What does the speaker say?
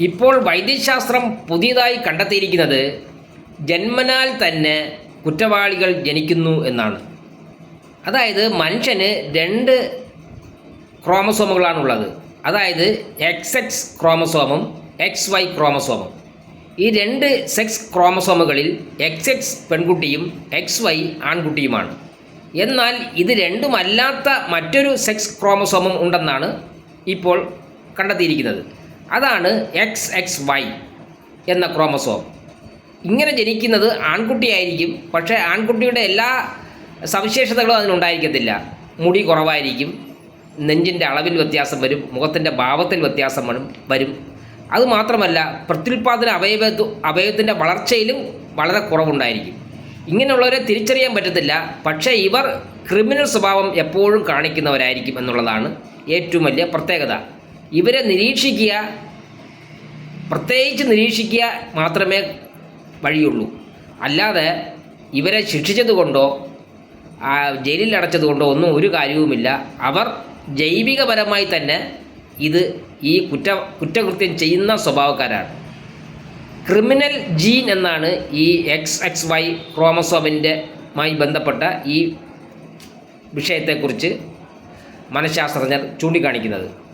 ഇപ്പോൾ വൈദ്യശാസ്ത്രം പുതിയതായി കണ്ടെത്തിയിരിക്കുന്നത് ജന്മനാൽ തന്നെ കുറ്റവാളികൾ ജനിക്കുന്നു എന്നാണ്. അതായത് മനുഷ്യന് രണ്ട് ക്രോമസോമുകളാണുള്ളത്. അതായത് എക്സ് എക്സ് ക്രോമസോമും എക്സ് വൈ ക്രോമസോമും. ഈ രണ്ട് സെക്സ് ക്രോമസോമുകളിൽ എക്സ് എക്സ് പെൺകുട്ടിയും എക്സ് വൈ ആൺകുട്ടിയുമാണ്. എന്നാൽ ഇത് രണ്ടുമല്ലാത്ത മറ്റൊരു സെക്സ് ക്രോമസോമും ഉണ്ടെന്നാണ് ഇപ്പോൾ കണ്ടെത്തിയിരിക്കുന്നത്. അതാണ് എക്സ് എക്സ് വൈ എന്ന ക്രോമസോം. ഇങ്ങനെ ജനിക്കുന്നത് ആൺകുട്ടിയായിരിക്കും പക്ഷേ ആൺകുട്ടിയുടെ എല്ലാ സവിശേഷതകളും അതിനുണ്ടായിരിക്കത്തില്ല മുടി കുറവായിരിക്കും നെഞ്ചിന്റെ അളവിൽ വ്യത്യാസം വരും മുഖത്തിന്റെ ഭാവത്തിൽ വ്യത്യാസം വരും അതുമാത്രമല്ല പ്രത്യുൽപാദന അവയവ അവയവത്തിന്റെ വളർച്ചയിലും വളരെ കുറവുണ്ടായിരിക്കും. ഇങ്ങനെയുള്ളവരെ തിരിച്ചറിയാൻ പറ്റത്തില്ല പക്ഷേ ഇവർ ക്രിമിനൽ സ്വഭാവം എപ്പോഴും കാണിക്കുന്നവരായിരിക്കും എന്നുള്ളതാണ് ഏറ്റവും വലിയ പ്രത്യേകത. ഇവരെ നിരീക്ഷിക്കുക പ്രത്യേകിച്ച് നിരീക്ഷിക്കുക മാത്രമേ വഴിയുള്ളൂ. അല്ലാതെ ഇവരെ ശിക്ഷിച്ചതുകൊണ്ടോ ജയിലിൽ അടച്ചതുകൊണ്ടോ ഒന്നും ഒരു കാര്യവുമില്ല. അവർ ജൈവികപരമായി തന്നെ ഇത് ഈ കുറ്റ കുറ്റകൃത്യം ചെയ്യുന്ന സ്വഭാവക്കാരാണ്. ക്രിമിനൽ ജീൻ എന്നാണ് ഈ എക്സ് എക്സ് വൈ ക്രോമസോമിന്റെ മായി ബന്ധപ്പെട്ട ഈ വിഷയത്തെക്കുറിച്ച് മനഃശാസ്ത്രജ്ഞർ ചൂണ്ടിക്കാണിക്കുന്നത്.